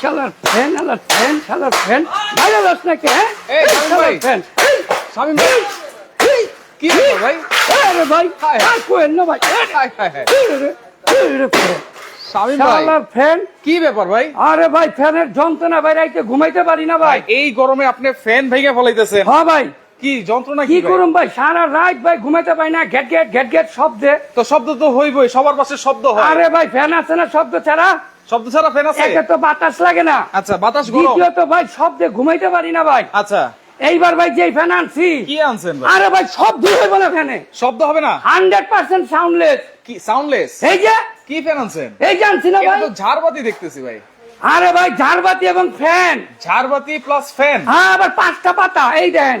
শালার ফ্যান আলার ফ্যান শালার ফ্যান। নাকি হ্যাঁ? ফ্যান। শামিম ভাই। কি ভাই? আরে ভাই আর কোয়েন না ভাই। ভাই। ফ্যান। কি ব্যাপার ভাই? আরে ভাই ফ্যানের যন্ত্রণা বাইরে ঘুমাইতে পারি না ভাই। এই গরমে আপনি ফ্যান ভেঙে ফলাইতেছেন। হ্যাঁ ভাই। কি যন্ত্রণা কি ভাই? করুম ভাই? সারা রাত ভাই ঘুমাইতে পারি না ঘেট ঘেট ঘেট ঘেট শব্দে। তো শব্দ তো হইবই সবার পাশে শব্দ হয়। আরে ভাই ফ্যান আছে না শব্দ ছাড়া? শব্দ ছাড়া ফ্যান আছে? একে তো বাতাস লাগে না। আচ্ছা বাতাস গরম। দ্বিতীয়ত ভাই শব্দে ঘুমাইতে পারি না ভাই। আচ্ছা। এইবার ভাই যে ফ্যান আনছি কি আনছেন ভাই? আরে ভাই শব্দ হইব না ফ্যানে। শব্দ হবে না? হান্ড্রেড পার্সেন্ট সাউন্ডলেস কি সাউন্ডলেস এই যে? কি ফ্যান আনছেন? এই যে আনছি না ভাই। ঝাড়বাতি দেখতেছি ভাই। আরে ভাই ঝাড়বাতি এবং ফ্যান। ঝাড়বাতি প্লাস ফ্যান হ্যাঁ আবার পাঁচটা পাতা। এই দেন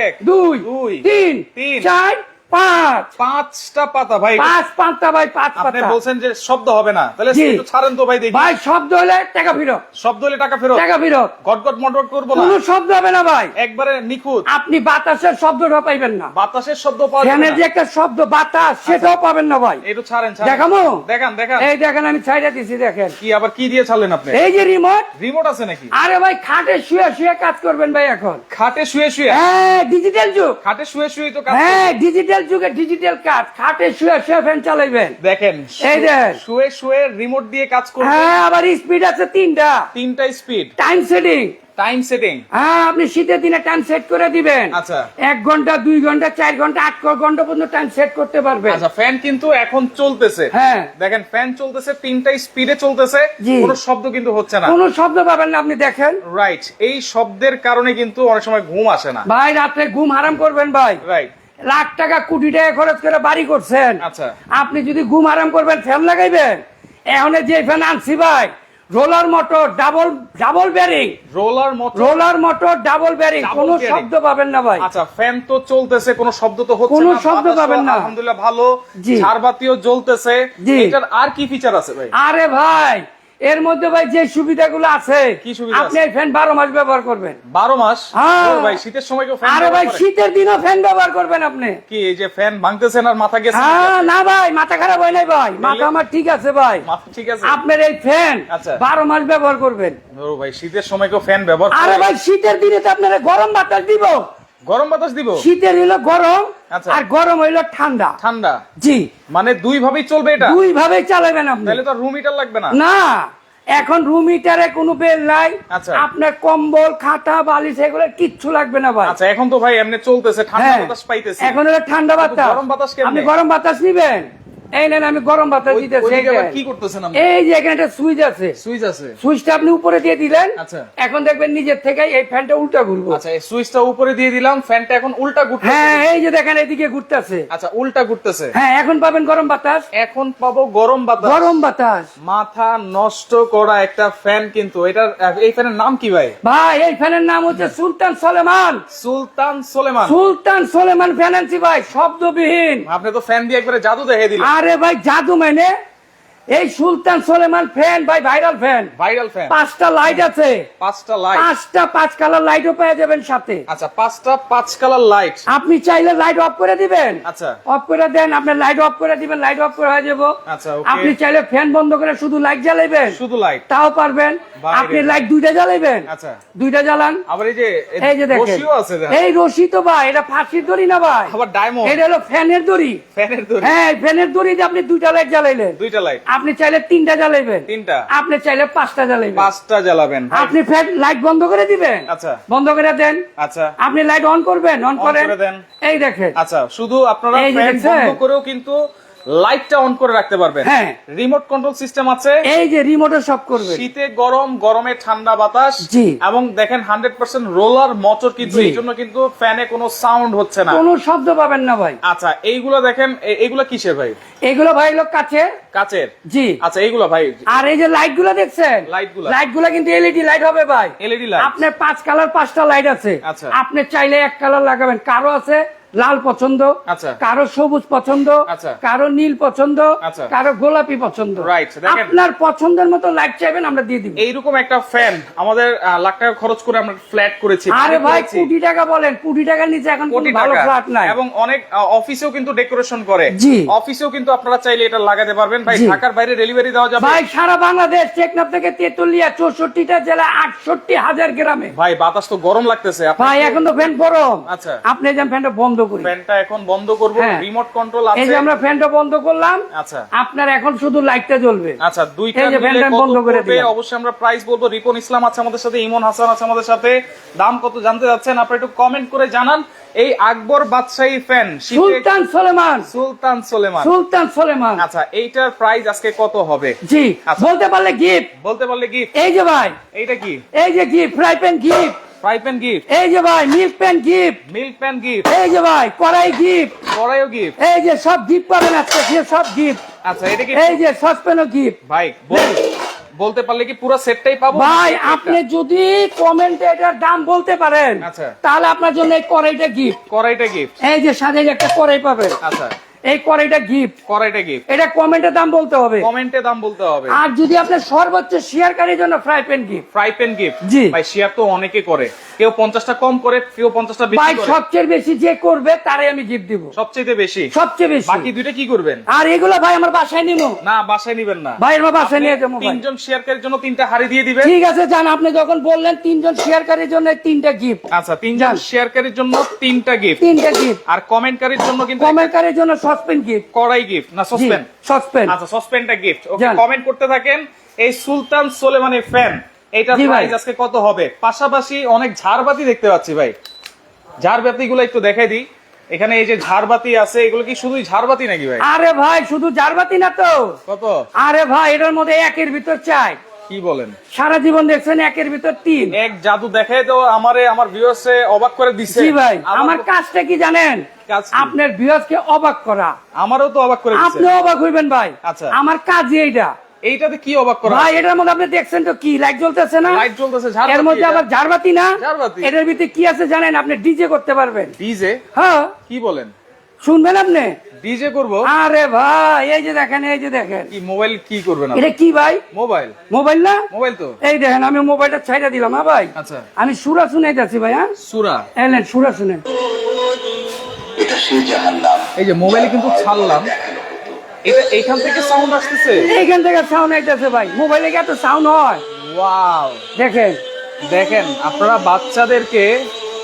এক, দুই দুই, তিন তিন, চার পাঁচ। পাঁচটা পাতা ভাই। পাঁচ পাঁচটা ভাই পাঁচ পাতা। বলছেন যে শব্দ হবে না। তাহলে একটু ছাড়েন তো ভাই দেখি। ভাই শব্দ হলে টাকা ফিরত। শব্দ হলে টাকা ফেরত। টাকা ফিরত। গটগট মটগট করব না। কোনো শব্দ হবে না ভাই। একবারে নিখুঁত। আপনি বাতাসের শব্দটা পাইবেন না। বাতাসের শব্দ পাওয়া ফ্যানের না। যে একটা শব্দ বাতাস সেটাও পাবেন না ভাই। একটু ছাড়েন দেখামো? দেখান দেখান। এই দেখেন আমি ছাইড়া দিছি দেখেন। কি আবার কি দিয়ে ছাড়লেন আপনি? এই যে রিমোট রিমোট আছে নাকি? আরে ভাই খাটে শুয়ে শুয়ে কাজ করবেন ভাই এখন। খাটে শুয়ে শুয়ে? হ্যাঁ ডিজিটাল যুগ। খাটে শুয়ে শুয়ে তো কাজ হ্যাঁ করছেন। ডিজিটাল যুগে ডিজিটাল কাজ। খাটে শুয়ে শুয়ে ফ্যান চালাইবেন। দেখেন এই দেন। শুয়ে শুয়ে রিমোট দিয়ে কাজ হ্যাঁ আবার স্পিড আছে তিনটা। তিনটা speed time setting time setting হ্যাঁ আপনি শীতের দিনে টাইম সেট করে দিবেন। আচ্ছা। এক ঘণ্টা দুই ঘণ্টা চার ঘণ্টা আট ঘণ্টা পর্যন্ত টাইম সেট করতে পারবেন। আচ্ছা ফ্যান কিন্তু এখন চলতেছে। হ্যাঁ। দেখেন ফ্যান চলতেছে তিনটা স্পিডে চলতেছে। কোনো শব্দ কিন্তু হচ্ছে না। কোনো শব্দ পাবেন না আপনি দেখেন। রাইট এই শব্দের কারণে কিন্তু অনেক সময় ঘুম আসে না। ভাই রাত্রে ঘুম হারাম করবেন ভাই। রাইট লাখ টাকা কোটি টাকা খরচ করে বাড়ি করছেন। আচ্ছা। আপনি যদি ঘুম আরাম করবেন ফ্যান লাগাইবেন? এখন যে ফ্যান আনছি ভাই roller motor double double bearing. Roller মতো রোলার মোটর ডাবল ব্যারিং কোনো শব্দ পাবেন না ভাই। আচ্ছা ফ্যান তো চলতেছে কোনো শব্দ তো হচ্ছে কোনো শব্দ পাবেন না। আলহামদুলিল্লাহ ভালো। ঝাড়বাতিও জ্বলতেছে। এটার আর কি ফিচার আছে ভাই? আরে ভাই এর মধ্যে ভাই যে সুবিধাগুলো আছে কি সুবিধা আপনি ফ্যান বারো মাস ব্যবহার করবেন। বারো মাস? হ্যাঁ। ভাই শীতের সময় আরে ভাই শীতের দিনও ফ্যান ব্যবহার করবেন আপনি। কি এই যে ফ্যান ভাঙতেছেন আর মাথা গেছে? হ্যাঁ না ভাই মাথা খারাপ হয় নাই ভাই। মাথা আমার ঠিক আছে ভাই। ঠিক আছে? আপনার এই ফ্যান আচ্ছা। বারো মাস ব্যবহার করবেন। ভাই শীতের সময় কেউ ফ্যান ব্যবহার আরে ভাই শীতের দিনে তো আপনারা গরম বাতাস দিব। গরম বাতাস দিব? শীতের হইল গরম আচ্ছা। আর গরম হইল ঠান্ডা। ঠান্ডা? জি। মানে দুই ভাবেই চলবে এটা? দুই ভাবেই চালাবেন আপনি। তাহলে তো রুম হিটার লাগবে না? না এখন রুম হিটারে কোনো বেল নাই। আচ্ছা। আপনার কম্বল খাতা বালিশ এগুলো কিচ্ছু লাগবে না ভাই। আচ্ছা এখন তো ভাই এমনি চলতেছে ঠান্ডা হ্যাঁ। বাতাস পাইতেছে। এখন হলো ঠান্ডা বাতাস। গরম বাতাস? আপনি গরম বাতাস নিবেন? এই নেন আমি গরম বাতাস দিতেছি ওইদিকে এই আবার দেন। কি করতেছেন এই যে এখানে একটা সুইচ আছে। সুইচ আছে। সুইচটা আপনি উপরে দিয়ে দিলেন। আচ্ছা। এখন দেখবেন নিজের থেকে এই ফ্যানটা উল্টা ঘুরবো। আচ্ছা এই সুইচটা উপরে দিয়ে দিলাম ফ্যানটা এখন উল্টা ঘুরতেছে। হ্যাঁ এই যে দেখেন এদিকে ঘুরতেছে। আচ্ছা উল্টা ঘুরতেছে। হ্যাঁ এখন পাবেন গরম বাতাস। এখন পাবো গরম বাতাস। গরম বাতাস। মাথা নষ্ট করা একটা ফ্যান কিন্তু এটার এই ফ্যানের নাম কি ভাই? ভাই এই ফ্যানের নাম হচ্ছে সুলতান সলেমান। সুলতান সোলেমান। সুলতান সলেমান ফ্যানেন্সি ভাই শব্দবিহীন। আপনি তো ফ্যান দিয়ে একবারে জাদু দেখে দিলেন। আরে ভাই জাদু মানে এই সুলতান সলেমান ফ্যান ভাই ভাইরাল ফ্যান ভাইরাল ফ্যান পাঁচটা লাইট আছে। পাঁচটা লাইট পাঁচটা পাঁচ কালার লাইটও পেয়ে যাবেন সাথে। আচ্ছা পাঁচটা পাঁচ কালার লাইট আপনি চাইলে লাইট অফ করে দিবেন। আচ্ছা। অফ করে দেন আপনি লাইট অফ করে দিবেন লাইট অফ করে হয়ে যাব। আচ্ছা. আপনি চাইলে ফ্যান বন্ধ করে শুধু লাইট জ্বালাইবেন। শুধু লাইট তাও পারবেন। আপনি লাইট দুইটা জ্বালাইবেন। আচ্ছা। দুইটা জ্বালান। আবার এই যে এই যে দেখেন। রশিও আছে দেখেন। এই রশি তো ভাই এটা ফাঁসির দড়ি না ভাই? আবার ডায়মন্ড এটা হলো ফ্যানের দড়ি। ফ্যানের দড়ি। হ্যাঁ ফ্যানের দড়ি দিয়ে আপনি দুইটা লাইট জ্বালাইলেন। দুইটা লাইট আপনি চাইলে তিনটা জ্বালাইবেন। তিনটা? আপনি চাইলে পাঁচটা জ্বালাইবেন। পাঁচটা জ্বালাবেন আপনি ফ্যান লাইট বন্ধ করে দিবেন। আচ্ছা। বন্ধ করে দেন। আচ্ছা। আপনি লাইট অন করবেন অন করেন। করে দেন। এই দেখেন। আচ্ছা শুধু আপনারা ফ্যান বন্ধ করেও কিন্তু লাইটটা অন করে রাখতে পারবেন। হ্যাঁ। রিমোট কন্ট্রোল সিস্টেম আছে। এই যে রিমোটে সব করবেন শীতে গরম গরমে ঠান্ডা বাতাস। জি। এবং দেখেন হান্ড্রেড পার্সেন্ট রোলার মোটর কিন্তু। এই জন্য কিন্তু ফ্যানে কোনো সাউন্ড হচ্ছে না। কোনো শব্দ পাবেন না ভাই। আচ্ছা এইগুলো দেখেন এইগুলা কিসের ভাই? এগুলো ভাই লোক কাছে কাচের? জি। আচ্ছা এইগুলা ভাই। আর এই যে লাইটগুলো দেখছেন? Light গুলা। লাইটগুলা কিন্তু এলইডি লাইট হবে ভাই। এলইডি লাইট আপনার পাঁচ কালার পাঁচটা লাইট আছে। আচ্ছা। আপনি চাইলে এক কালার লাগাবেন। কারও আছে লাল পছন্দ আচ্ছা। কারও সবুজ পছন্দ আচ্ছা। কারও নীল পছন্দ আচ্ছা। কারও গোলাপি পছন্দ। আপনার পছন্দের মতো লাইট চাইবেন আমরা দিয়ে দিব। এইরকম একটা ফ্যান আমাদের লাখ টাকা খরচ করে আমরা ফ্ল্যাট করেছি আরে ভাই কোটি টাকা বলেন কোটি টাকার নিচে এখন কোনো কোটি ভালো ফ্ল্যাট নাই। এবং অনেক অফিসেও কিন্তু ডেকোরেশন করে। জি। অফিসেও কিন্তু আপনারা চাইলে এটা লাগাতে পারবেন। ভাই ঢাকার বাইরে ডেলিভারি দেওয়া যাবে। ভাই সারা বাংলাদেশ টেকনাফ থেকে তেতুলিয়া চৌষট্টিটা জেলা আটষট্টি হাজার গ্রামে। ভাই বাতাস তো গরম লাগতেছে। ভাই এখন তো ফ্যান গরম। আচ্ছা। আপনি যে ফ্যানটা বন্ধ করি ফ্যানটা এখন বন্ধ করব হ্যাঁ। রিমোট কন্ট্রোল এই যে আমরা ফ্যানটা বন্ধ করলাম আচ্ছা। আপনার এখন শুধু লাইটটা জ্বলবে। আচ্ছা দুইটা এই যে ফ্যানটা বন্ধ করে? দিলাম। অবশ্যই আমরা প্রাইস বলব। রিপন ইসলাম আছে আমাদের সাথে ইমন হাসান আছে আমাদের সাথে। দাম কত জানতে যাচ্ছেন আপনারা একটু কমেন্ট করে জানান। এই আকবর বাদশাহী fan Sultan Suleman. Sultan Suleman. Sultan Suleman. আচ্ছা এইটার প্রাইস আজকে কত হবে? জি আচ্ছা। বলতে পারলে গিফট বলতে পারলে গিফট এই যে ভাই এইটা কি? এই যে gift fry pan gift fry pan gift এই যে ভাই milk pan gift milk pan gift এই যে ভাই কড়াই গিফট কড়াইও গিফট এই যে সব গিফট পাবেন আজকে যে সব গিফট আচ্ছা এটা কি এই যে সসপ্যানও গিফট ভাই বল- বলতে পারলে কি পুরো সেটটাই পাবো? ভাই আপনি যদি কমেন্টে এটার দাম বলতে পারেন আচ্ছা। তাহলে আপনার জন্য এই কড়াইটা গিফট কড়াইটা গিফট এই যে সাথে একটা কড়াই পাবেন। আচ্ছা। এই কড়াইটা গিফট কড়াইটা গিফট এটা কমেন্টে দাম বলতে হবে। কমেন্টে দাম বলতে হবে। আর যদি আপনার সর্বোচ্চ শেয়ারকারীর জন্য fry pan gift fry pan gift জি। ভাই শেয়ার তো অনেকে করে। কেউ পঞ্চাশটা কম করে কেউ পঞ্চাশটা বেশি করে। সবচেয়ে বেশি যে করবে তারাই আমি গিফট দিব। সবচেয়ে বেশি? সবচেয়ে বেশি। বাকি দুইটা কি করবেন? আর এগুলো ভাই আমার বাসায় নিব। না বাসায় নিবেন না। ভাই আমার বাসায় নিয়ে যাব তিনজন শেয়ারকারীর জন্য তিনটা হাড়ি দিয়ে দিবেন। ঠিক আছে জান আপনি যখন বললেন তিনজন শেয়ারকারীর জন্য তিনটা গিফট আচ্ছা তিনজন। শেয়ারকারীর জন্য তিনটা গিফট তিনটা গিফট আর কমেন্টকারীর জন্য কিন্তু কমেন্টকারীর জন্য সসপেন গিফট কড়াই গিফট না সসপেন সসপেন আচ্ছা সসপেনটা গিফট ওকে কমেন্ট করতে থাকেন এই সুলতান সোলেমানি ফ্যান ভাই। প্রাইস আজকে কত হবে? পাশাপাশি অনেক ঝাড়বাতি দেখতে পাচ্ছি ভাই। ঝাড়বাতি গুলো একটু দেখাই দিই। এখানে এই যে ঝাড়বাতি আছে এগুলো কি শুধুই ঝাড়বাতি নাকি ভাই? আরে ভাই শুধু জারবাতি না তো। কত? আরে ভাই এটার মধ্যে একের ভিতর চাই কি বলেন? সারা জীবন দেখছেন একের ভিতর তিন। এক জাদু দেখাই তো আমারে আমার ভিউয়ার্সে অবাক করে দিছে। জি ভাই আমার- কাজটা কি জানেন? আপনার ভিউয়ার্সকে অবাক করা। আমারও তো অবাক করে আপনি অবাক হইবেন ভাই। আচ্ছা। আমার কাজই এইটা। এইটাতে কি অবাক করা? ভাই এটার মধ্যে আপনি দেখছেন তো কি? লাইট জ্বলতেছে না? লাইট জ্বলতেছে এর মধ্যে আবার ঝাড়বাতি না? ঝাড়বাতি। এটার ভিতরে কি আছে জানেন? আপনি ডিজে করতে পারবেন। ডিজে? হ্যাঁ। কি বলেন? শুনবেন আপনি? ডিজে করব? আরে ভাই এই যে দেখেন এই যে দেখেন। কি মোবাইল কি করবেন এটা কি ভাই? মোবাইল। মোবাইল না? মোবাইল তো। এই দেখেন আমি মোবাইলটা ছাইড়া দিলাম হ্যাঁ ভাই। আচ্ছা। আমি সুরা শুনে যাচ্ছি ভাই হ্যাঁ? সুরা? এলেন সুরা শুনে এটা সে জাহান্নাম। এই যে মোবাইলে কিন্তু ছাড়লাম। এটা এইখান থেকে সাউন্ড আসতেছে? এইখান থেকে সাউন্ড আইতেছে ভাই। মোবাইলে এত সাউন্ড হয়? ওয়াও দেখেন। দেখেন আপনারা বাচ্চাদেরকে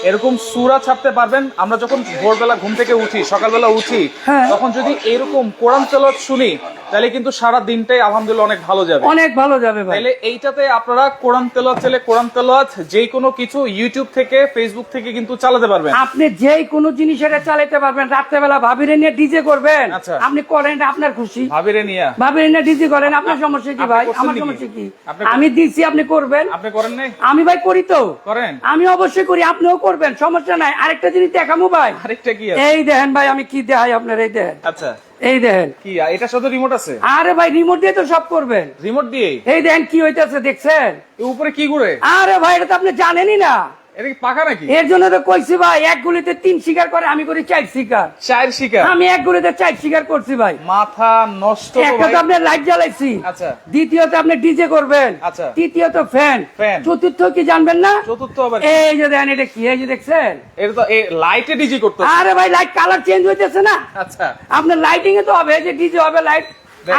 এরকম সুরা ছাপতে পারবেন। আমরা যখন ভোরবেলা ঘুম থেকে উঠি সকালবেলা উঠি হ্যাঁ। তখন যদি এরকম কোরআন তেলাওয়াত শুনি তাহলে কিন্তু সারা দিনটাই আলহামদুলিল্লাহ অনেক ভালো যাবে। অনেক ভালো যাবে তাহলে এইটাতে আপনারা কোরআন তেলাওয়াত চাইলে কোরআন তেলাওয়াত যে কোনো কিছু ইউটিউব থেকে ফেসবুক থেকে কিন্তু চালাতে পারবেন। আপনি যেই কোনো জিনিস এটা চালাতে পারবেন। রাত্রেবেলা ভাবিরে নিয়ে ডিজে করবেন। আচ্ছা। আপনি করেন আপনার খুশি। ভাবিরে নিয়া। ভাবিরে নিয়ে ডিজে করেন আপনার সমস্যা কি ভাই? আমার সমস্যা কি? আমি দিচ্ছি আপনি করবেন। আপনি করেন নাই? আমি ভাই করি তো। করেন। আমি অবশ্যই করি আপনিও করবেন সমস্যা নাই। আরেকটা জিনিস দেখামো ভাই। আরেকটা কি এই দেখেন ভাই আমি কি দেখাই আপনার এই দেখেন। আচ্ছা। এই দেখেন। কি এটা শুধু রিমোট আছে? আরে ভাই রিমোট দিয়ে তো সব করবেন। রিমোট দিয়ে এই দেখেন কি হইতাছে দেখছেন? উপরে কি ঘুরে? আরে ভাই এটা তো আপনি জানেনই না। এর জন্য তো কইছি ভাই এক গুলিতে তিন শিকার করে আমি করি চার শিকার। চায়ের শিকার? আমি এক গুলিতে চার শিকার করছি ভাই। মাথা নষ্ট একটা তো আপনার লাইট জ্বালাইছি। আচ্ছা। দ্বিতীয়ত আপনি ডিজে করবেন। আচ্ছা। তৃতীয়ত ফ্যান ফ্যান। চতুর্থ কি জানবেন না? চতুর্থ আবার এই যে দেখেন এটা কি? এই যে দেখছেন? এটা তো লাইটে ডিজি করতে আরে ভাই লাইট কালার চেঞ্জ হইতেছে না। আচ্ছা। আপনার লাইটিং এ তো হবে এই যে ডিজে হবে লাইট।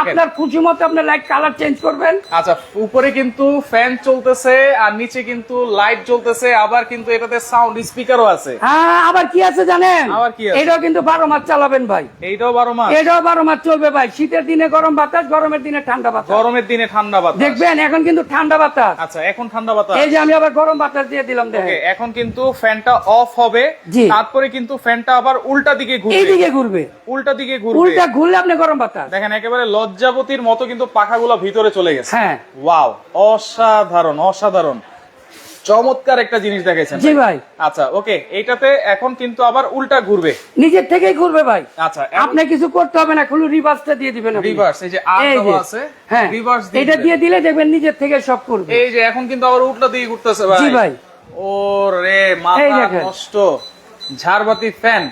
আপনার খুশি মতো আপনার লাইট কালার চেঞ্জ করবেন। আচ্ছা উপরে কিন্তু ফ্যান চলতেছে আর নিচে কিন্তু লাইট জ্বলতেছে আবার কিন্তু এটাতে সাউন্ড স্পিকারও আছে। হ্যাঁ আবার কি আছে জানেন? আবার কি আছে? এটাও কিন্তু বারো মাস চালাবেন ভাই। এইটাও বারো মাস? এটাও বারো মাস চলবে ভাই। শীতের দিনে গরম বাতাস গরমের দিনে ঠান্ডা বাতাস। গরমের দিনে ঠান্ডা বাতাস। দেখবেন এখন কিন্তু ঠান্ডা বাতাস। আচ্ছা এখন ঠান্ডা বাতাস। এই যে আমি আবার গরম বাতাস দিয়ে দিলাম দেখেন। এখন কিন্তু ফ্যানটা অফ হবে। তারপরে কিন্তু ফ্যানটা আবার উল্টা দিকে ঘুরবে। এইদিকে ঘুরবে। উল্টা দিকে ঘুরবে। উল্টা ঘুরলে আপনি গরম বাতাস। দেখেন একেবারে লজ্জাবতীর মতো কিন্তু পাখাগুলো ভিতরে চলে গেছে। হ্যাঁ। ওয়াও অসাধারণ অসাধারণ। চমৎকার একটা জিনিস দেখেছেন জি ভাই। আচ্ছা ওকে এইটাতে এখন কিন্তু আবার উল্টা ঘুরবে। নিজের থেকেই ঘুরবে ভাই। আচ্ছা আপনি কিছু করতে হবে না খুলু রিভার্সটা দিয়ে দিবেন। রিভার্স এই যে আর আছে হ্যাঁ। রিভার্স এটা দিয়ে দিলে দেখবেন নিজের থেকে সব করবে। এই যে এখন কিন্তু আবার উল্টা দিয়ে ঘুরতেছে ভাই। জি ভাই। ও রে এই মাথা নষ্ট। ঝাড়বাতি ফ্যান।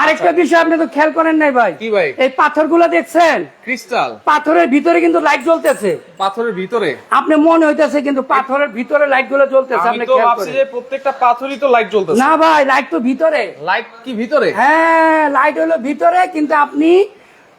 আরেকটা বিষয় আপনি তো খেয়াল করেন নাই ভাই। কি ভাই? এই পাথরগুলো দেখছেন? ক্রিস্টাল। পাথরের ভিতরে কিন্তু লাইট জ্বলতেছে। পাথরের ভিতরে? আপনি মনে হইতেছে কিন্তু পাথরের ভিতরে লাইটগুলো জ্বলতেছে আপনি তো ভাবছি যে প্রত্যেকটা পাথরই তো লাইট জ্বলতেছে। না ভাই লাইট তো ভিতরে। লাইট কি ভিতরে? হ্যাঁ লাইট হলো ভিতরে কিন্তু আপনি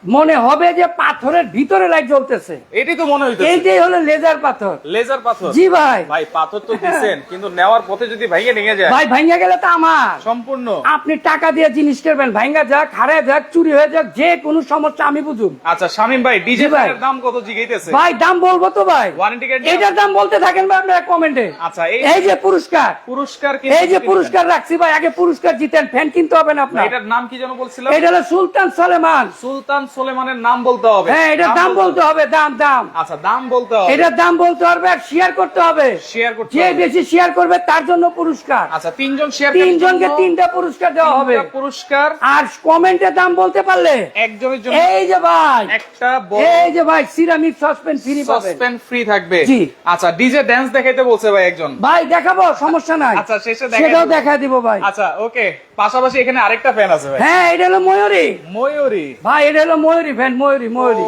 মনে হবে যে পাথরের ভিতরে লাইট জ্বলতেছে। এটাই তো মনে হইতেছে। এইটাই হলো লেজার পাথর। লেজার পাথর। জি ভাই। ভাই পাথর তো দিছেন কিন্তু নেওয়ার পথে যদি ভাইয়ে নিয়ে যায়। ভাই ভাঙ্গা গেলে তো আমার। সম্পূর্ণ। আপনি টাকা দিয়ে জিনিস করবেন ভাঙ্গা যাক হারে যাক চুরি হয়ে যাক যে কোনো সমস্যা আমি বুঝুন আচ্ছা শামিম ভাই ডিজে ভাই। দাম কত জিগাইতেছে? ভাই দাম বলব তো ভাই। ওয়ারেন্টি কার্ড এইটার দাম বলতে থাকেন ভাই আপনারা কমেন্টে। আচ্ছা এই এই যে পুরস্কার। পুরস্কার কি এই যে পুরস্কার রাখছি ভাই আগে পুরস্কার জিতেন ফ্যান কিনতে হবে না আপনার। এটার নাম কি যেন বলছিলাম? এটা হলো সুলতান সলেমান। সুলতান সোলেমানের নাম বলতে হবে। হ্যাঁ এটার দাম বলতে হবে দাম দাম। আচ্ছা দাম বলতে হবে। এটার দাম বলতে হবে আর শেয়ার করতে হবে। শেয়ার করতে যে বেশি শেয়ার করবে তার জন্য পুরস্কার। আচ্ছা তিনজন শেয়ার তিনজনকে তিনটা পুরস্কার দেওয়া হবে। পুরস্কার। আর কমেন্টে দাম বলতে পারলে একজনের জন্য। এই যে ভাই একটা এই যে ভাই সিরামিক সসপেন ফ্রি পাবেন। সাসপেন্ড ফ্রি থাকবে। জি। আচ্ছা ডিজে ড্যান্স দেখাইতে বলছে ভাই একজন। ভাই দেখাবো সমস্যা নাই। আচ্ছা, শেষে দেখাই সেটাও। দেখা দিব ভাই। আচ্ছা ওকে পাশাপাশি এখানে আরেকটা ফ্যান আছে ভাই। হ্যাঁ এটা হলো ময়ূরী। ময়ূরী। ভাই এটা হলো ময়ূরী ফ্যান ময়ূরী ময়ূরী।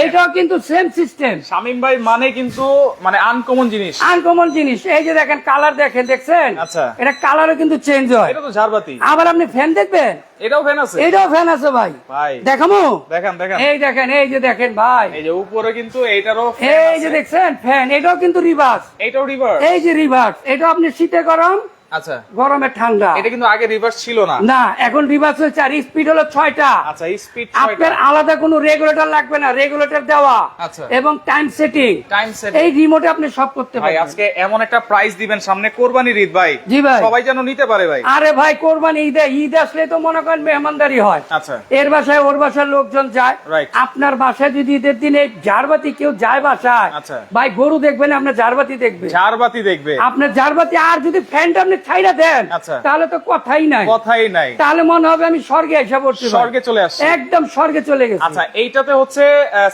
এইটাও কিন্তু সেম সিস্টেম শামিম ভাই মানে কিন্তু মানে আনকমন জিনিস। আনকমন জিনিস। এই যে দেখেন কালার দেখেন দেখছেন? আচ্ছা। এটা কালারও কিন্তু চেঞ্জ হয়। এটা তো ঝাড়বাতি। আবার আপনি ফ্যান দেখবেন? এটাও ফ্যান আছে। এইটাও ফ্যান আছে ভাই। ভাই। দেখামো? দেখেন দেখেন। এই দেখেন এই যে দেখেন ভাই। এই যে উপরে কিন্তু এইটারও এই যে দেখছেন? ফ্যান এটাও কিন্তু রিভার্স এইটাও রিভার্স এই যে রিভার্স এটা আপনি শীতে গরম আচ্ছা। গরমে ঠান্ডা। এটা কিন্তু আগে রিভার্স ছিল না। না এখন রিভার্স হয়েছে আর স্পিড হলো ছয়টা। আচ্ছা স্পিড আপনার আলাদা কোনো রেগুলেটর লাগবে না রেগুলেটর দেওয়া আচ্ছা। এবং টাইম সেটিং টাইম সেট এই রিমোটে আপনি সব করতে পারবেন। আজকে এমন একটা প্রাইস দিবেন সামনে কোরবানির ঈদ ভাই। জি ভাই। সবাই যেন নিতে পারে ভাই। আরে ভাই কোরবানি ঈদে ঈদ আসলে তো মনে করেন মেহমানদারি হয়। আচ্ছা। এর বাসায় ওর বাসার লোকজন যায়। আপনার বাসায় যদি ঈদের দিনে ঝাড়বাতি কেউ যায় বাসায় আচ্ছা। ভাই গরু দেখবেন আপনার ঝাড়বাতি দেখবে। ঝাড়বাতি দেখবে। আপনার ঝাড়বাতি আর যদি ফ্যানটা আপনি ছাইড়া দেন আচ্ছা। তাহলে তো কথাই নাই কথাই নাই তাহলে মনে হবে আমি স্বর্গে এসে পড়ছি স্বর্গে চলে আসছে একদম স্বর্গে চলে গেছে আচ্ছা এইটাতে হচ্ছে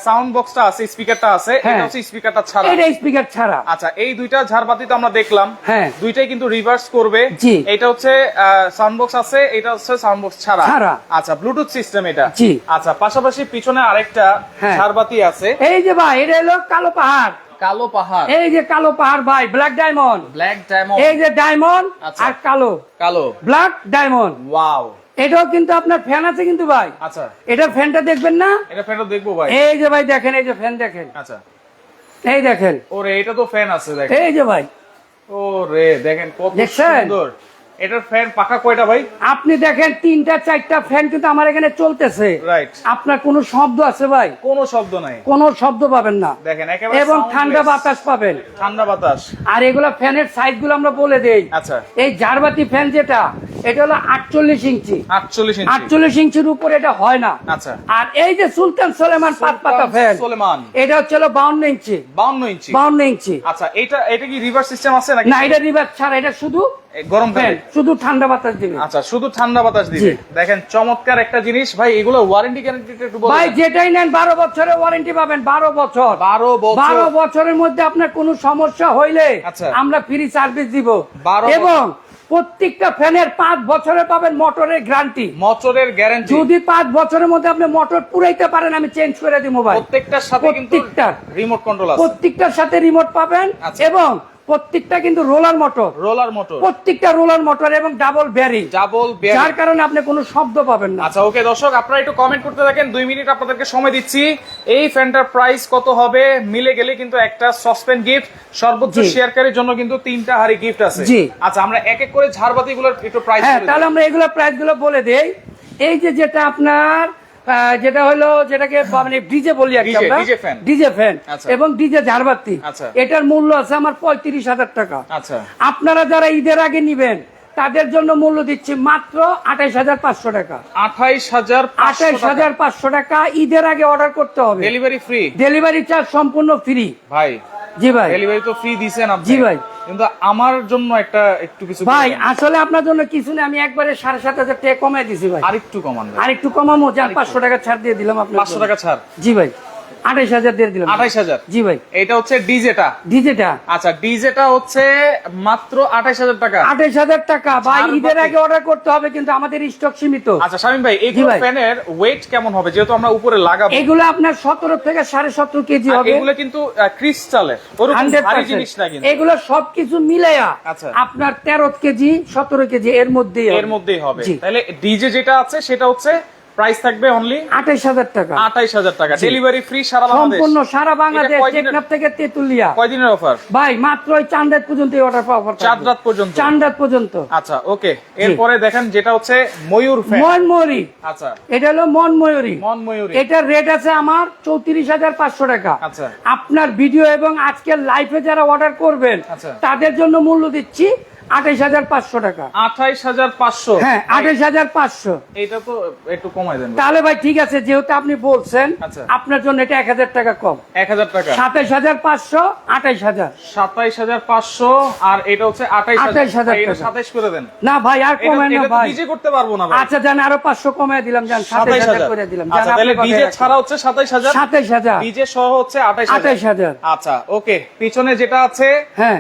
সাউন্ড বক্সটা আছে স্পিকারটা আছে হ্যাঁ। এটা হচ্ছে স্পিকারটা ছাড়া এটা স্পিকার ছাড়া আচ্ছা এই দুইটা ঝাড়বাতি তো আমরা দেখলাম হ্যাঁ। দুইটাই কিন্তু রিভার্স করবে জি। এটা হচ্ছে সাউন্ড বক্স আছে এটা হচ্ছে সাউন্ড বক্স ছাড়া ছাড়া। আচ্ছা ব্লুটুথ সিস্টেম এটা জি। আচ্ছা পাশাপাশি পিছনে আরেকটা হ্যাঁ। ঝাড়বাতি আছে এই যে ভাই এটা হলো কালো পাহাড় কালো পাহাড়। এই যে কালো পাহাড় ভাই ব্ল্যাক ডায়মন্ড ব্ল্যাক ডায়মন্ড এই যে ডায়মন্ড আচ্ছা। আর কালো। কালো। ব্ল্যাক ডায়মন্ড ওয়াও এটাও কিন্তু আপনার ফ্যান আছে কিন্তু ভাই। আচ্ছা। এটা ফ্যানটা দেখবেন না? এটা ফ্যানটা দেখব ভাই। এই যে ভাই দেখেন এই যে ফ্যান দেখেন। আচ্ছা। এই দেখেন। ওরে এটা তো ফ্যান আছে দেখেন। এই যে ভাই। ওরে দেখেন কত সুন্দর। এটার ফ্যান পাখা কয়টা ভাই? আপনি দেখেন তিনটা চারটা ফ্যান কিন্তু আমার এখানে চলতেছে। রাইট আপনার কোনো শব্দ আছে ভাই? কোনো শব্দ নাই। কোনো শব্দ পাবেন না। দেখেন একেবারে এবং ঠান্ডা বাতাস পাবেন। ঠান্ডা বাতাস। আর এগুলা ফ্যানের সাইজগুলো আমরা বলে দেই। আচ্ছা। এই জারবাতি ফ্যান যেটা এটা হলো আটচল্লিশ ইঞ্চি। আটচল্লিশ ইঞ্চি। আটচল্লিশ ইঞ্চির উপর এটা হয় না। আচ্ছা। আর এই যে সুলতান সোলেমান পাত পাতা ফ্যান সোলেমান। এটা হচ্ছে হলো বাউন্ন ইঞ্চি। বাউন্ন ইঞ্চি। বাউন্ন ইঞ্চি। আচ্ছা এটা এটা কি রিভার্স সিস্টেম আছে নাকি? না এটা রিভার ছাড়া এটা শুধু গরম ফ্যান ফ্যান শুধু ঠান্ডা বাতাস দিবে। আচ্ছা শুধু ঠান্ডা বাতাস দিবে। দেখেন চমৎকার একটা জিনিস। ভাই এগুলো ওয়ারেন্টি গ্যারান্টি একটু বলবেন ভাই যেটাই নেন বছরের ওয়ারেন্টি পাবেন বারো বছর। বছরের মধ্যে আপনার কোনো সমস্যা হইলে আচ্ছা। আমরা ফ্রি সার্ভিস দিব। এবং প্রত্যেকটা ফ্যানের পাঁচ বছরে পাবেন মোটরের গ্যারান্টি মোটরের গ্যারান্টি যদি পাঁচ বছরের মধ্যে আপনি মোটর পুরাইতে পারেন আমি চেঞ্জ করে দিই মোবাইল প্রত্যেকটার সাথে কিন্তু প্রত্যেকটার। রিমোট কন্ট্রোল আছে প্রত্যেকটার সাথে রিমোট পাবেন আচ্ছা। এবং প্রত্যেকটা কিন্তু রোলার মোটর। Roller motor. প্রত্যেকটা রোলার মোটর এবং ডাবল ব্যারি। Double bearing. যার কারণে আপনি কোনো শব্দ পাবেন না। আচ্ছা ওকে দর্শক আপনারা একটু কমেন্ট করতে থাকেন। দুই মিনিট আপনাদেরকে সময় দিচ্ছি। এই ফ্যানটার প্রাইস কত হবে? মিলে গেলে কিন্তু একটা সসপেন গিফট সর্বোচ্চ শেয়ারকারীর জন্য কিন্তু তিনটা হারি গিফট আছে। জি। আচ্ছা আমরা এক এক করে ঝাড়বাতি গুলোর একটু প্রাইস হ্যাঁ তাহলে আমরা এগুলো প্রাইসগুলো বলে দেই। এই যে যেটা আপনার যেটা হলো যেটাকে মানে ডিজে বলি আর কি আমরা ডিজে ফ্যান আচ্ছা। এবং ডিজে ঝাড়বাতি। আচ্ছা। এটার মূল্য আছে আমার পঁয়ত্রিশ হাজার টাকা। আচ্ছা। আপনারা যারা ঈদের আগে নিবেন তাদের জন্য মূল্য দিচ্ছি মাত্র আঠাইশ হাজার পাঁচশো টাকা। আঠাইশ হাজার আঠাইশ হাজার পাঁচশো টাকা ঈদের আগে অর্ডার করতে হবে। ডেলিভারি ফ্রি ডেলিভারি চার্জ সম্পূর্ণ ফ্রি ভাই জি ভাই। ডেলিভারি তো ফ্রি দিচ্ছেন জি ভাই। কিন্তু আমার জন্য একটা একটু কিছু ভাই আসলে আপনার জন্য কিছু না আমি একবারে সাড়ে সাত হাজার টাকা কমাই দিছি ভাই। আরেকটু কমান আরেকটু আর একটু কমামো যার পাঁচশো টাকা ছাড় দিয়ে দিলাম আপনার পাঁচশো টাকা ছাড়। জি ভাই। আঠাইশ হাজার দিয়ে দিলাম। আঠাইশ হাজার? জি ভাই। এটা হচ্ছে ডিজেটা? ডিজেটা। আচ্ছা ডিজেটা হচ্ছে মাত্র আঠাইশ হাজার টাকা। আঠাইশ হাজার টাকা। ভাই ঈদের আগে অর্ডার করতে হবে কিন্তু আমাদের স্টক সীমিত। আচ্ছা শামিম ভাই এইগুলো ভাই। ফ্যানের ওয়েট কেমন হবে? যেহেতু আমরা উপরে লাগাবো। এগুলো আপনার সতেরো থেকে সাড়ে সতেরো কেজি হবে। এগুলো কিন্তু ক্রিস্টালের ভারী জিনিস না কিন্তু। এগুলো সবকিছু মিলাইয়া আচ্ছা। আপনার তেরো কেজি সতেরো কেজি এর মধ্যেই এর মধ্যেই হবে। তাহলে ডিজে যেটা আছে সেটা হচ্ছে প্রাইস থাকবে অনলি আঠাইশ হাজার টাকা। আঠাইশ হাজার টাকা। ডেলিভারি ফ্রি সারা বাংলাদেশ। সম্পূর্ণ সারা বাংলাদেশ টেকনাফ থেকে তেতুলিয়া। কয়দিনের অফার ভাই মাত্র ওই চান রাত পর্যন্ত অর্ডার পাওয়া রাত পর্যন্ত। রাত পর্যন্ত। আচ্ছা ওকে। এরপরে দেখেন যেটা হচ্ছে ময়ূর ফ্যান মন ময়ূরী আচ্ছা। এটা হলো মন ময়ূরী মন ময়ূরী এটার রেট আছে আমার চৌত্রিশ হাজার পাঁচশো টাকা। আচ্ছা। আপনার ভিডিও এবং আজকের লাইভে যারা অর্ডার করবেন আচ্ছা। তাদের জন্য মূল্য দিচ্ছি আঠাইশ হাজার পাঁচশো টাকা। আঠাইশ হাজার পাঁচশো? হ্যাঁ আঠাইশ হাজার পাঁচশো। এটা তো একটু কমাই দেন। তাহলে ভাই ঠিক আছে যেহেতু আপনি বলছেন আচ্ছা। আপনার জন্য এটা এক হাজার টাকা কম। এক হাজার টাকা? সাতাইশ হাজার পাঁচশো আঠাইশ হাজার। সাতাইশ হাজার পাঁচশো আর এটা হচ্ছে আঠাইশ 28,000 এটা সাতাইশ করে দেন। না ভাই আর কমায় না ভাই। নিজে করতে পারব না আচ্ছা জান আরও পাঁচশো কমায় দিলাম জান সাতাইশ হাজার হাজার। করে দিলাম। আচ্ছা তাহলে ডিজে ছাড়া হচ্ছে সাতাইশ হাজার। সাতাইশ হাজার। ডিজে সহ হচ্ছে আঠাইশ আঠাইশ হাজার। আচ্ছা ওকে পিছনে যেটা আছে হ্যাঁ।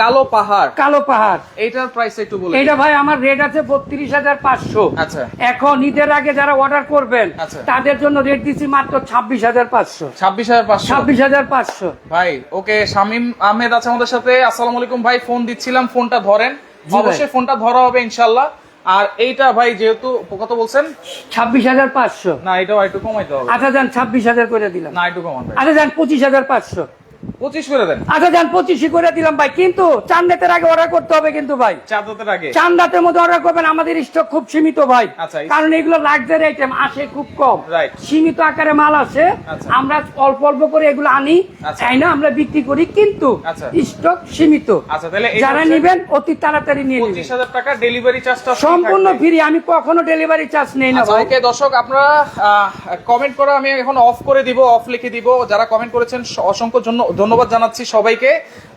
কালো পাহাড়। কালো পাহাড়। এইটার প্রাইস একটু বলে এটা ভাই আমার রেট আছে বত্রিশ হাজার পাঁচশো। আচ্ছা। এখন ঈদের আগে যারা অর্ডার করবেন আচ্ছা। তাদের জন্য রেট দিচ্ছি মাত্র ছাব্বিশ হাজার পাঁচশো। ছাব্বিশ হাজার পাঁচশো? ছাব্বিশ হাজার পাঁচশো। ভাই ওকে শামিম আহমেদ আছে আমাদের সাথে। আসসালামু আলাইকুম ভাই ফোন দিচ্ছিলাম ফোনটা ধরেন। অবশ্যই ফোনটা ধরা হবে ইনশাল্লাহ আর এইটা ভাই যেহেতু কত বলছেন? ছাব্বিশ হাজার পাঁচশো। না এটাও একটু কমাইতে হবে। আচ্ছা যান ছাব্বিশ হাজার করে দিলাম। না একটু কমান ভাই। আচ্ছা যান পঁচিশ হাজার পাঁচশো। পঁচিশ করে দেন। আচ্ছা যান পঁচিশই করে দিলাম ভাই। কিন্তু চান আগে অর্ডার করতে হবে কিন্তু ভাই। চার আগে? চান মধ্যে অর্ডার করবেন আমাদের স্টক খুব সীমিত ভাই। আচ্ছা। কারণ এগুলো লাক্সারি আইটেম আসে খুব কম। সীমিত আকারে মাল আসে। আচ্ছা। আমরা অল্প অল্প করে এগুলো আনি। আচ্ছা। না? আমরা বিক্রি করি কিন্তু আচ্ছা। স্টক সীমিত। আচ্ছা তাহলে এটা যারা নিবেন অতি তাড়াতাড়ি নিয়ে পঁচিশ নেবেন হাজার টাকা ডেলিভারি চার্জটা সম্পূর্ণ ফ্রি আমি কখনো ডেলিভারি চার্জ নেই না আচ্ছা ভাই। ওকে দর্শক আপনারা কমেন্ট করা আমি এখন অফ করে দিব অফ লিখে দিব। যারা কমেন্ট করেছেন অসংখ্য জন্য- ধন্যবাদ জানাচ্ছি সবাইকে।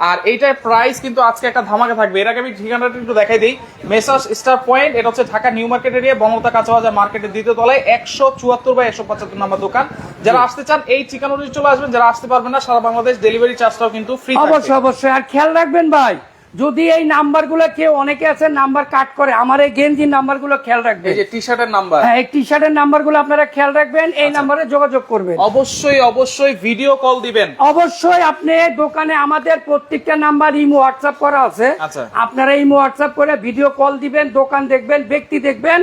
আর এইটার প্রাইস কিন্তু আজকে একটা ধামাকা থাকবে। এর আগে আমি ঠিকানাটা একটু দেখাই দিই। মেসার্স স্টার পয়েন্ট এটা হচ্ছে Dhaka new market area Banalata কাঁচাবাজার মার্কেটের দ্বিতীয় তলায় একশো চুয়াত্তর বা একশো পঁচাত্তর নাম্বার দোকান। যারা আসতে চান এই ঠিকানা চলে আসবেন। যারা আসতে পারবেন না সারা বাংলাদেশ ডেলিভারি চার্জটাও কিন্তু ফ্রি অবশ্যই অবশ্যই। আর খেয়াল রাখবেন ভাই যদি এই নাম্বারগুলো কেউ অনেকে আছে নাম্বার কাট করে আমার এই গেঞ্জির নাম্বারগুলো খেয়াল রাখবেন। এই যে টি শার্টের নাম্বার। হ্যাঁ এই টি শার্টের নাম্বারগুলো আপনারা খেয়াল রাখবেন এই নাম্বারে যোগাযোগ করবেন। অবশ্যই অবশ্যই ভিডিও কল দিবেন। অবশ্যই আপনি দোকানে আমাদের প্রত্যেকটা নাম্বার ইমো হোয়াটসঅ্যাপ করা আছে। আচ্ছা। আপনারা ইমো হোয়াটসঅ্যাপ করে ভিডিও কল দিবেন দোকান দেখবেন ব্যক্তি দেখবেন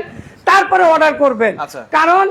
তারপরে অর্ডার করবেন। আচ্ছা। কারণ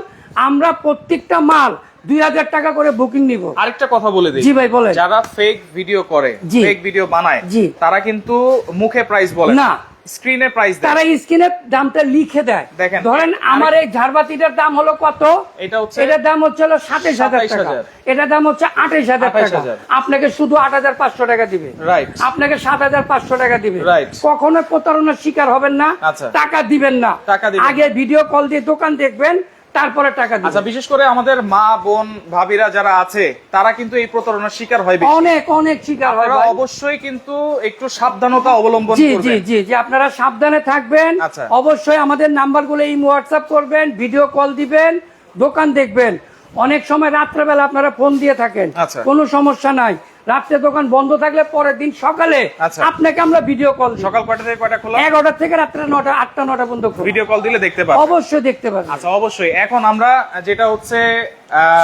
আমরা প্রত্যেকটা মাল দুই হাজার টাকা করে বুকিং নিব। আরেকটা কথা বলে দিই। জি ভাই। যারা ফেক ভিডিও করে ফেক ভিডিও বানায় জি। তারা কিন্তু মুখে প্রাইস বলে না। স্ক্রিনে প্রাইস দেয়। তারা স্ক্রিনে দামটা লিখে দেয়। দেখেন, ধরেন আমার এই ঝাড়বাতিটার দাম হলো কত? এটা হচ্ছে এটার দাম হচ্ছে হলো সাতাইশ হাজার টাকা। 27,000 এটার দাম হচ্ছে আঠাইশ হাজার টাকা। 28,000 আপনাকে শুধু আট হাজার পাঁচশো টাকা দিবে। রাইট আপনাকে সাত হাজার পাঁচশো টাকা দিবে। Right. কখনো প্রতারণার শিকার হবেন না। আচ্ছা। টাকা দিবেন না। টাকা দিবেন আগে ভিডিও কল দিয়ে দোকান দেখবেন। তারপরে টাকা আচ্ছা বিশেষ করে আমাদের মা বোন ভাবিরা যারা আছে তারা কিন্তু এই প্রতারণার শিকার হয় বেশি। অনেক অনেক শিকার হয় অবশ্যই কিন্তু একটু সাবধানতা অবলম্বন জি জি জি জি আপনারা সাবধানে থাকবেন। আচ্ছা। অবশ্যই আমাদের নাম্বারগুলো এই হোয়াটসঅ্যাপ করবেন ভিডিও কল দিবেন দোকান দেখবেন। অনেক সময় রাত্রেবেলা আপনারা ফোন দিয়ে থাকেন। আচ্ছা। কোনো সমস্যা নাই। রাত্রে দোকান বন্ধ থাকলে পরের দিন সকালে আচ্ছা। আপনাকে আমরা ভিডিও কল সকাল কয়টা থেকে কয়টা খোলা এগারোটা থেকে রাত্রে নটা আটটা নটা পর্যন্ত। ভিডিও কল দিলে দেখতে পাবেন অবশ্যই দেখতে পাবেন আচ্ছা অবশ্যই এখন আমরা যেটা হচ্ছে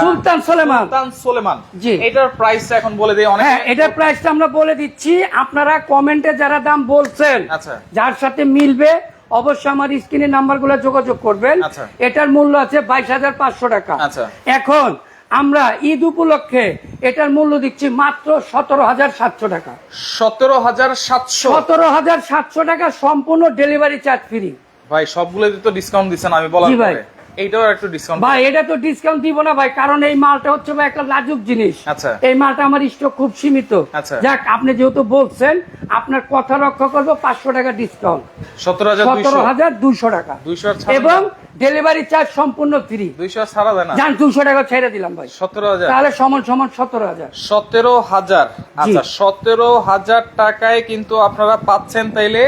সুলতান সোলেমান সুলতান সোলেমান জি। এটার প্রাইসটা এখন বলে দিই অনেক হ্যাঁ এটার প্রাইসটা আমরা বলে দিচ্ছি আপনারা কমেন্টে যারা দাম বলছেন আচ্ছা। যার সাথে মিলবে অবশ্যই আমার স্ক্রিনের নাম্বারগুলো যোগাযোগ করবেন আচ্ছা। এটার মূল্য আছে বাইশ হাজার পাঁচশো টাকা আচ্ছা। এখন আমরা ঈদ উপলক্ষে এটার মূল্য দিচ্ছি মাত্র সতেরো হাজার সাতশো টাকা। সতেরো হাজার সাতশো। সতেরো হাজার সাতশো টাকা সম্পূর্ণ ডেলিভারি চার্জ ফ্রি। ভাই সবগুলো তো ডিসকাউন্ট দিচ্ছেন আমি বলার ভাই। পরে একটু ডিসকাউন্ট ভাই এটা তো ডিসকাউন্ট দিব না ভাই কারণ এই মালটা হচ্ছে ভাই একটা লাজুক জিনিস। আচ্ছা। এই মালটা আমার স্টক খুব সীমিত। আচ্ছা। যাক আপনি যেহেতু বলছেন আপনার কথা রক্ষা করব পাঁচশো টাকা ডিসকাউন্ট সতেরো হাজার সতেরো হাজার দুইশো টাকা। দুইশো এবং ডেলিভারি চার্জ সম্পূর্ণ ফ্রি দুইশো ছাড়া যায় না। যান দুশো টাকা ছেড়ে দিলাম ভাই। সতেরো হাজার। তাহলে সমান সমান সতেরো হাজার। সতেরো হাজার। আচ্ছা সতেরো হাজার টাকায় কিন্তু আপনারা পাচ্ছেন তাইলে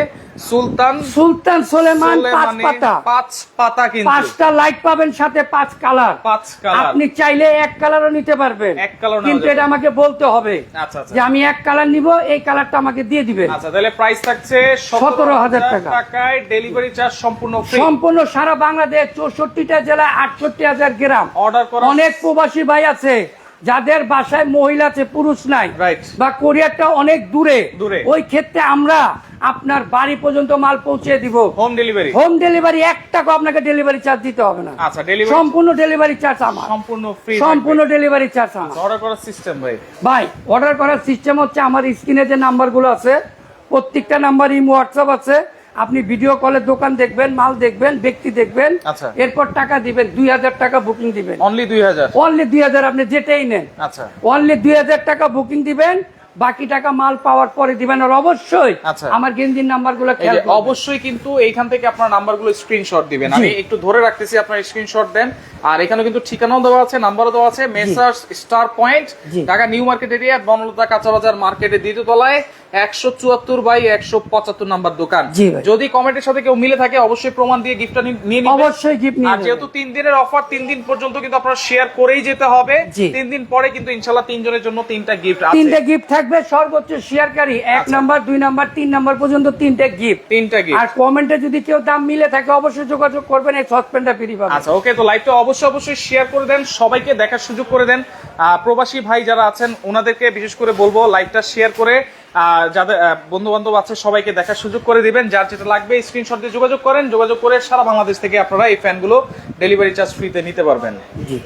সুলতান সুলতান সোলেমান পাঁচ পাতা। পাঁচ পাতা কিন্তু। পাঁচটা লাইট পাবেন সাথে পাঁচ কালার পাঁচ কালার আপনি চাইলে এক কালারও নিতে পারবেন। এক নেওয়া কিন্তু এটা আমাকে বলতে হবে আচ্ছা আচ্ছা যে আমি এক কালার নিব এই কালারটা আমাকে দিয়ে দিবেন। আচ্ছা তাহলে প্রাইস থাকছে 17,000 টাকা। টাকায় ডেলিভারি চার্জ সম্পূর্ণ সম্পূর্ণ সারা বাংলাদেশ চৌষট্টিটা জেলায় আটষট্টি হাজার গ্রাম। অর্ডার করা অনেক প্রবাসী ভাই আছে। যাদের বাসায় মহিলা আছে পুরুষ নাই বা কোরিয়ারটা অনেক দূরে দূরে। ওই ক্ষেত্রে আমরা আপনার বাড়ি পর্যন্ত মাল পৌঁছে দিব। হোম ডেলিভারি হোম ডেলিভারি এক টাকা আপনাকে ডেলিভারি চার্জ দিতে হবে না। আচ্ছা ডেলিভারি সম্পূর্ণ ডেলিভারি চার্জ আমার। সম্পূর্ণ ফ্রি সম্পূর্ণ ডেলিভারি চার্জ আমার। অর্ডার করার সিস্টেম ভাই। ভাই অর্ডার করার সিস্টেম হচ্ছে আমার স্ক্রিনে যে নাম্বারগুলো আছে প্রত্যেকটা নাম্বার ইমো হোয়াটসঅ্যাপ আছে। আপনি ভিডিও কলে দোকান দেখবেন মাল দেখবেন ব্যক্তি দেখবেন আচ্ছা। এরপর টাকা দিবেন দুই হাজার টাকা বুকিং দিবেন। অনলি দুই হাজার? অনলি দুই হাজার আপনি যেটাই নেন। আচ্ছা। অনলি দুই হাজার টাকা বুকিং দিবেন বাকি টাকা মাল পাওয়ার পরে দিবেন আর অবশ্যই আচ্ছা। আমার গেঞ্জির নাম্বারগুলো অবশ্যই কিন্তু এইখান থেকে আপনার নাম্বারগুলো স্ক্রিনশট দিবেন। আমি একটু ধরে রাখতেছি আপনার স্ক্রিনশট দেন। আর এখানে কিন্তু ঠিকানাও দেওয়া আছে নাম্বারও দেওয়া আছে messrs star point Dhaka new market area Banalata কাঁচা বাজার মার্কেটের দ্বিতীয় তলায় একশো চুয়াত্তর বাই একশো পঁচাত্তর নাম্বার দোকান। যদি কমেন্টের সাথে কেউ মিলে থাকে অবশ্যই প্রমাণ দিয়ে গিফটটা নিয়ে নিবেন অবশ্যই গিফট নিয়ে আর যেহেতু তিন দিনের অফার তিন দিন পর্যন্ত কিন্তু আপনারা শেয়ার করেই যেতে হবে। তিন দিন পরে কিন্তু ইনশাল্লাহ তিনজনের জন্য তিনটা গিফট আছে। তিনটে গিফট থাকবে সর্বোচ্চ শেয়ারকারী। এক আচ্ছা। নাম্বার দুই নাম্বার তিন নাম্বার পর্যন্ত তিনটে গিফট তিনটা গিফট আর কমেন্টে যদি কেউ দাম মিলে থাকে অবশ্যই যোগাযোগ করবেন এই সসপেনটা ফ্রি পাবেন। আচ্ছা ওকে তো লাইভটা অবশ্যই অবশ্যই শেয়ার করে দেন সবাইকে দেখার সুযোগ করে দেন। আহ, প্রবাসী ভাই যারা আছেন ওনাদেরকে বিশেষ করে বলব লাইভটা শেয়ার করে আহ, যাদের বন্ধু বান্ধব আছে সবাইকে দেখার সুযোগ করে দিবেন। যার যেটা লাগবে স্ক্রিনশট দিয়ে যোগাযোগ করেন। যোগাযোগ করে সারা বাংলাদেশ থেকে আপনারা এই ফ্যানগুলো ডেলিভারি চার্জ ফ্রিতে নিতে পারবেন। জি।